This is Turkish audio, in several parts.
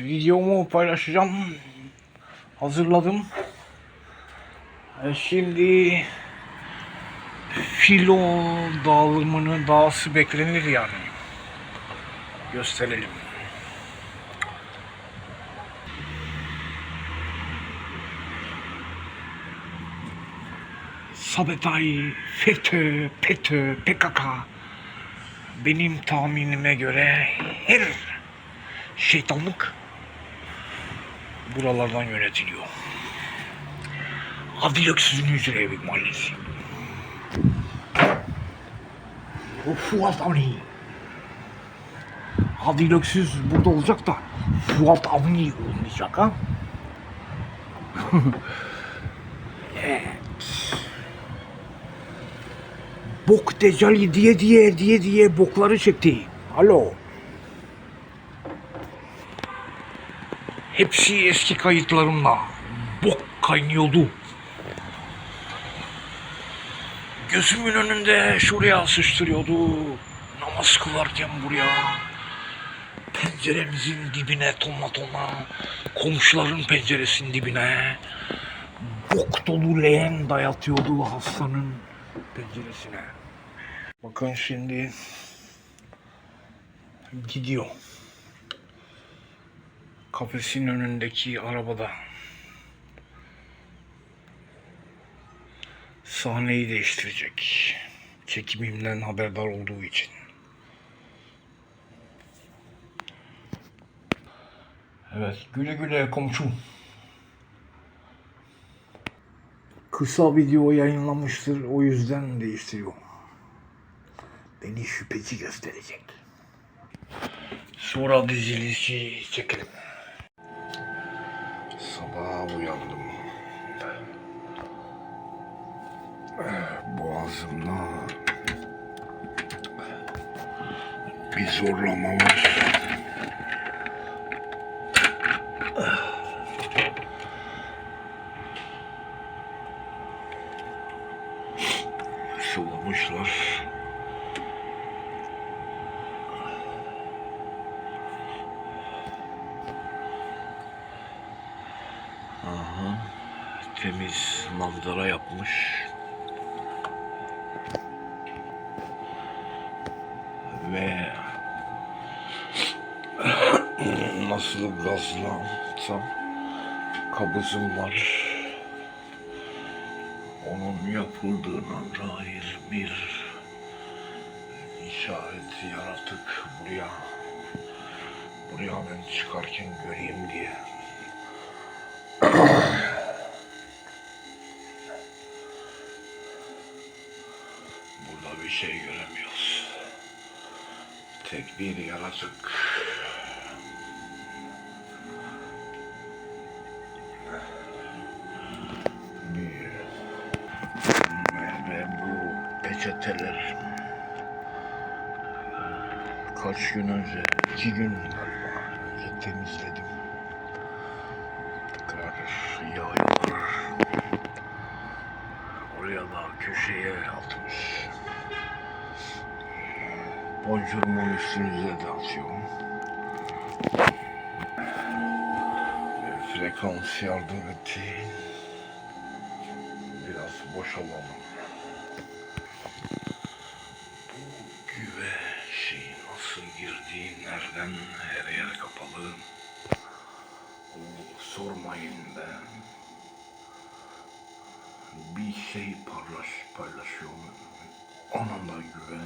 videomu paylaşacağım. Hazırladım. E, Şimdi filo dağılımını dağısı beklenir yani. Gösterelim. Sabetay, FETÖ, PETÖ, PKK benim tahminime göre her şeytanlık buralardan yönetiliyor. Adil Öksüz'ün Hücrevi Mahallesi. Fuat Avni. Adil Öksüz burada olacak da Fuat Avni olmayacak ha. evet. Bok Decali diye diye diye diye bokları çekti. Alo. Hepsi eski kayıtlarımla. Bok kaynıyordu. Gözümün önünde şuraya sıçtırıyordu. Namaz kılarken buraya. Penceremizin dibine tonla tonla. Komşuların penceresinin dibine. Bok dolu leğen dayatıyordu hastanın penceresine. Bakın şimdi gidiyor. Kafesin önündeki arabada. Sahneyi değiştirecek. Çekimimden haberdar olduğu için. Evet, güle güle komşum. Kısa video yayınlamıştır, o yüzden değiştiriyor. Beni şüpheci gösterecek. Sonra dizilişi çekelim. Sabah uyandım. Boğazımda bir zorlama var. Sulamışlar. Aha, temiz manzara yapmış. Ve nasıl gazlansam kabızım var. Onun yapıldığına dair bir işaret yaratık buraya buraya ben çıkarken göreyim diye. Burada bir şey göremiyoruz. Tek bir yaratık. Bir ve, bu peçeteler kaç gün önce, iki gün galiba önce temizledim. Tekrar yağıyorlar. Oraya da köşeye atmış. Boncurumun üstünüze de atıyorum. Ve Frekans yardım etti. Biraz boşalalım. Bu güve şey nasıl girdi, nereden, her yer kapalı. O sormayın ben. Bir şey paylaş, paylaşıyorum. Anında güve.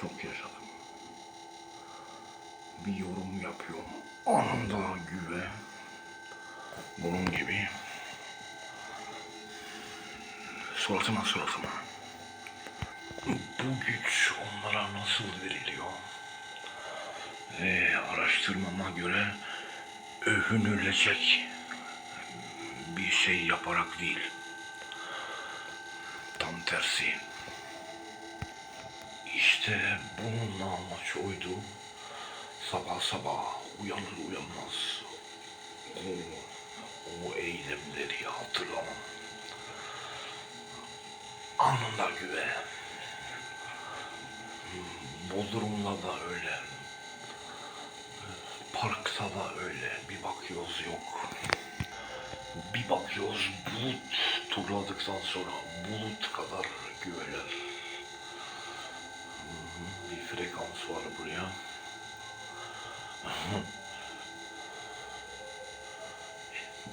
Çok yaşadım. Bir yorum yapıyorum. Anında güve. Bunun gibi. Suratıma suratıma. Bu güç onlara nasıl veriliyor? Ve araştırmama göre övünülecek bir şey yaparak değil. Tam tersi. İşte bunun amaç oydu. Sabah sabah uyanır uyanmaz o, o eylemleri hatırlamam. Anında güve. Bodrum'da da öyle. Bursa'da öyle. Bir bakıyoruz yok. Bir bakıyoruz bulut turladıktan sonra bulut kadar güveler. Bir frekans var buraya.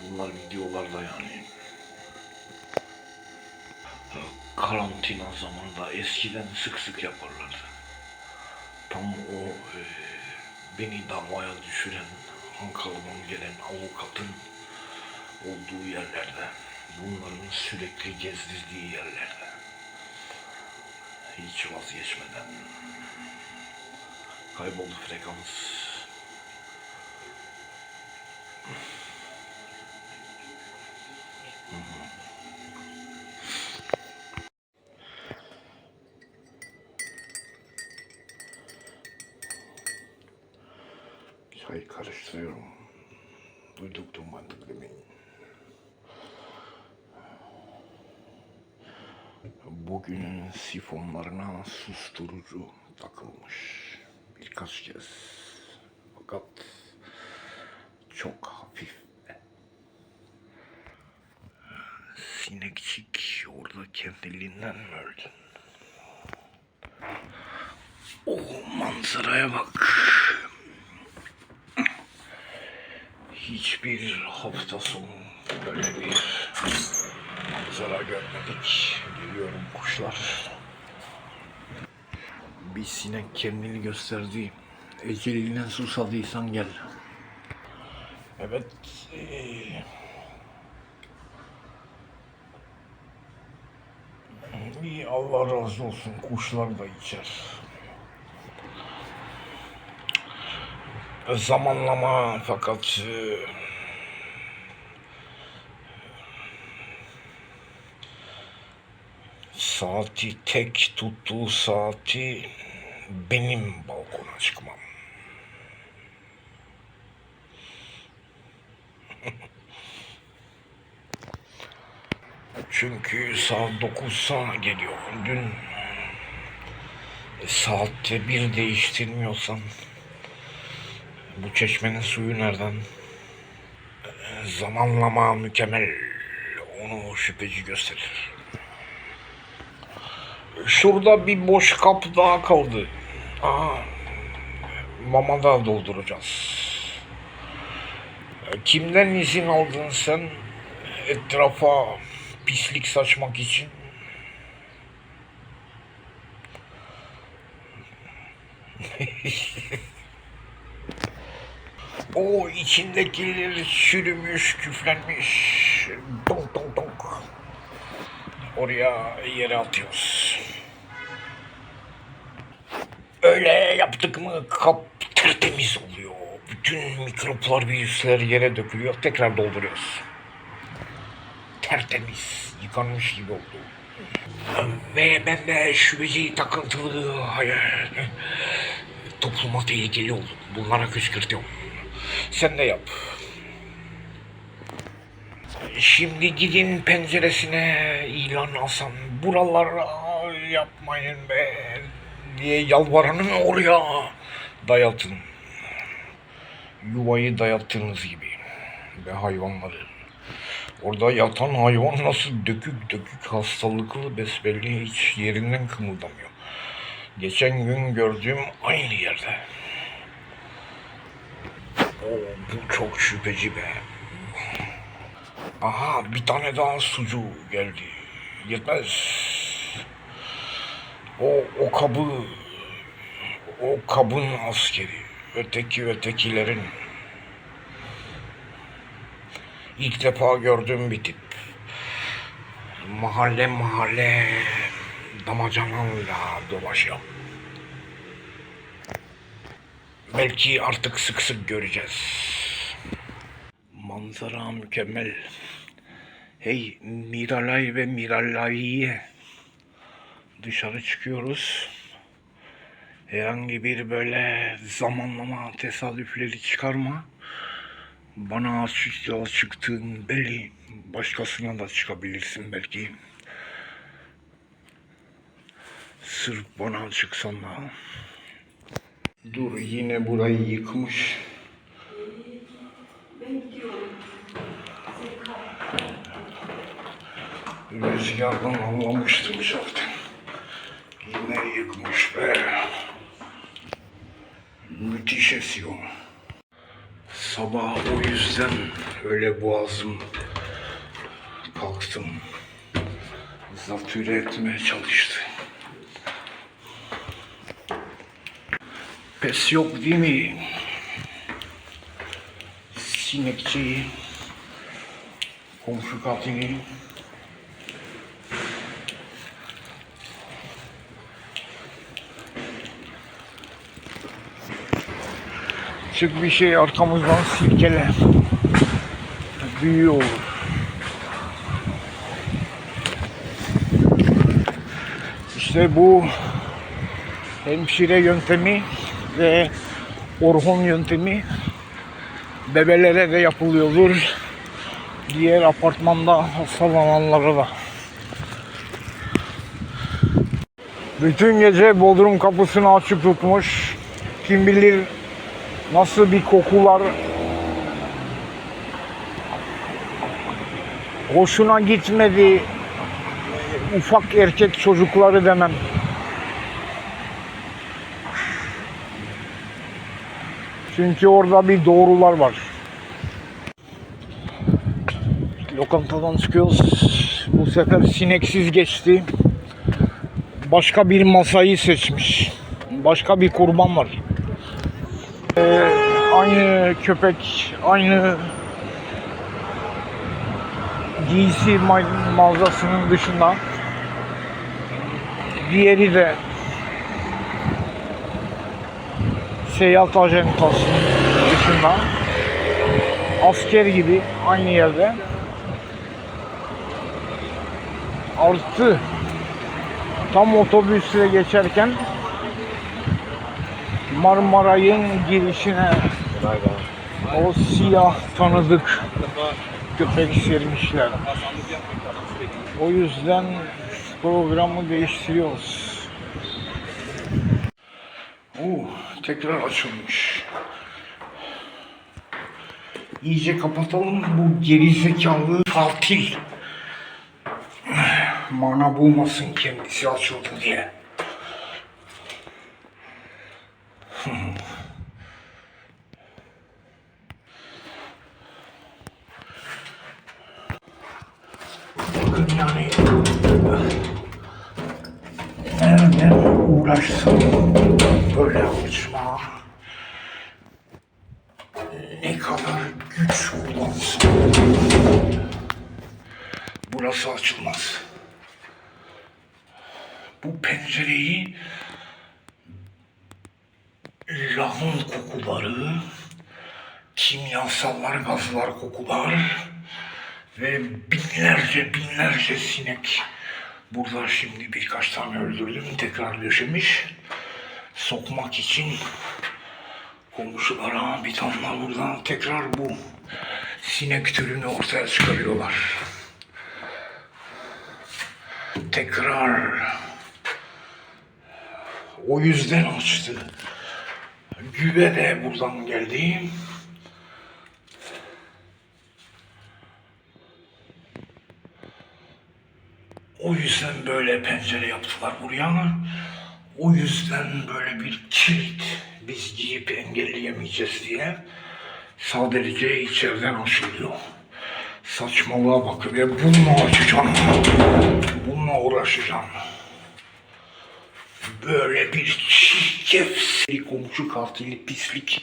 Bunlar videolarda yani. Karantina zamanında eskiden sık sık yaparlardı. Tam o e, beni davaya düşüren Ankara'dan gelen avukatın olduğu yerlerde, bunların sürekli gezdirdiği yerlerde, hiç vazgeçmeden kayboldu frekans. Sifonlarına susturucu takılmış. Birkaç kez. Fakat çok hafif. Sinekçik orada kendiliğinden mi öldün? Oh manzaraya bak. Hiçbir hafta sonu böyle bir manzara görmedik. Geliyorum kuşlar. Bir sinek kendini gösterdi. Eceliyle susadıysan gel. Evet. İyi Allah razı olsun. Kuşlar da içer. Zamanlama fakat eee, saati tek tuttuğu saati benim balkona çıkmam. Çünkü saat 9'sa geliyor. Dün saatte bir değiştirmiyorsan bu çeşmenin suyu nereden? Zamanlama mükemmel. Onu şüpheci gösterir. Şurada bir boş kap daha kaldı. Aa, mama dolduracağız. Kimden izin aldın sen etrafa pislik saçmak için? O içindekiler çürümüş, küflenmiş. Donk donk donk. Oraya yere atıyoruz. Öyle yaptık mı kap tertemiz oluyor. Bütün mikroplar, virüsler yere dökülüyor. Tekrar dolduruyoruz. Tertemiz, yıkanmış gibi oldu. Ve ben de şüpheci takıntılı hayır, topluma tehlikeli oldum. Bunlara kışkırtıyorum. Sen de yap. Şimdi gidin penceresine ilan alsan buralara yapmayın be diye yalvaranın oraya dayatın. Yuvayı dayattığınız gibi ve hayvanları. Orada yatan hayvan nasıl dökük dökük hastalıklı besbelli hiç yerinden kımıldamıyor. Geçen gün gördüğüm aynı yerde. Oo, bu çok şüpheci be. Aha bir tane daha sucu geldi. Yetmez. O, o kabı, o kabın askeri. Öteki ötekilerin. İlk defa gördüğüm bir tip. Mahalle mahalle damacanayla dolaşıyor. Belki artık sık sık göreceğiz. Manzara mükemmel. Hey Miralay ve Miralay'ye dışarı çıkıyoruz. Herhangi bir böyle zamanlama tesadüfleri çıkarma. Bana açıkça çıktığın belli. Başkasına da çıkabilirsin belki. Sırf bana çıksan da. Dur yine burayı yıkmış. Rüzgardan anlamıştım zaten. Yine yıkmış be. Müthiş esiyor. Sabah o yüzden öyle boğazım kalktım. Zatüre etmeye çalıştı. Pes yok değil mi? Sinekçi, komşu katili. Çık bir şey arkamızdan silkele. Büyü olur. İşte bu hemşire yöntemi ve orhon yöntemi bebelere de yapılıyordur. Diğer apartmanda hastalananlara da. Bütün gece bodrum kapısını açık tutmuş. Kim bilir nasıl bir kokular hoşuna gitmedi ufak erkek çocukları demem. Çünkü orada bir doğrular var. Lokantadan çıkıyoruz. Bu sefer sineksiz geçti. Başka bir masayı seçmiş. Başka bir kurban var. Ee, aynı köpek, aynı giysi ma- mağazasının dışında. Diğeri de seyahat ajantasının dışında. Asker gibi aynı yerde. Artı tam otobüsle geçerken Marmaray'ın girişine o siyah tanıdık köpek sermişler. O yüzden programı değiştiriyoruz. Oo, tekrar açılmış. İyice kapatalım bu gerizekalı katil. Mana bulmasın kendisi açıldı diye. Yani nereden uğraşsam böyle açma ne kadar güç kullansam burası açılmaz. Bu pencereyi lahın kokuları, kimyasallar, gazlar kokular ve binlerce binlerce sinek. Burada şimdi birkaç tane öldürdüm, tekrar döşemiş. Sokmak için komşulara bir daha buradan tekrar bu sinek türünü ortaya çıkarıyorlar. Tekrar o yüzden açtı. Güve de buradan geldi. O yüzden böyle pencere yaptılar buraya. O yüzden böyle bir kilit biz giyip engelleyemeyeceğiz diye sadece içeriden açılıyor. Saçmalığa bak ve bununla açacağım. Bununla uğraşacağım. Böyle bir çirkef komşu katili pislik.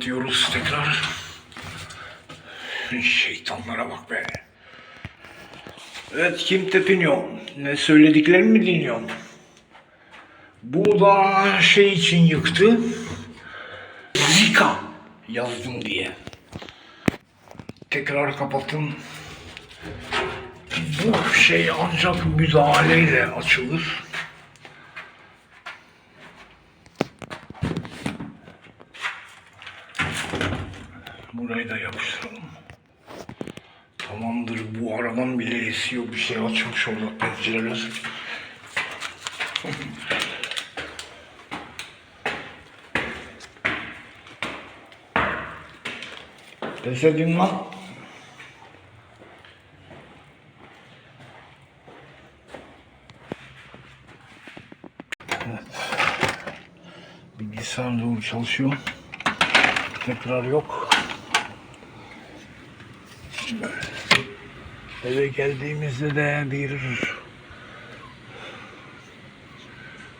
Kapatıyoruz tekrar. Şeytanlara bak be. Evet kim tepiniyor? Ne söylediklerimi mi dinliyorsun? Bu da şey için yıktı. Zika yazdım diye. Tekrar kapattım. Bu şey ancak müdahaleyle açılır. Burayı da yapıştıralım. Tamamdır bu aradan bile esiyor bir şey açmış orada pencereler. Pes edin lan. Evet. Bilgisayar doğru çalışıyor. Tekrar yok. Eve geldiğimizde de bir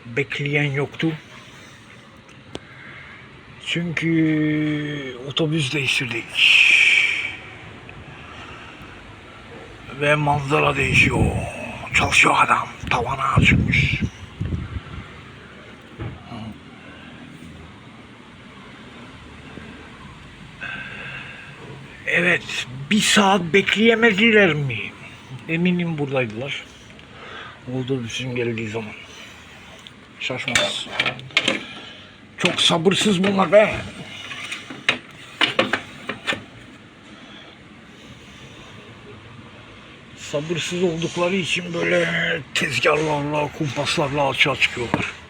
bekleyen yoktu. Çünkü otobüs değiştirdik. Ve manzara değişiyor. Çalışıyor adam. Tavana çıkmış. Evet, bir saat bekleyemediler mi? Eminim buradaydılar. Otobüsün geldiği zaman. Şaşmaz. Çok sabırsız bunlar be. Sabırsız oldukları için böyle tezgahlarla, kumpaslarla açığa çıkıyorlar.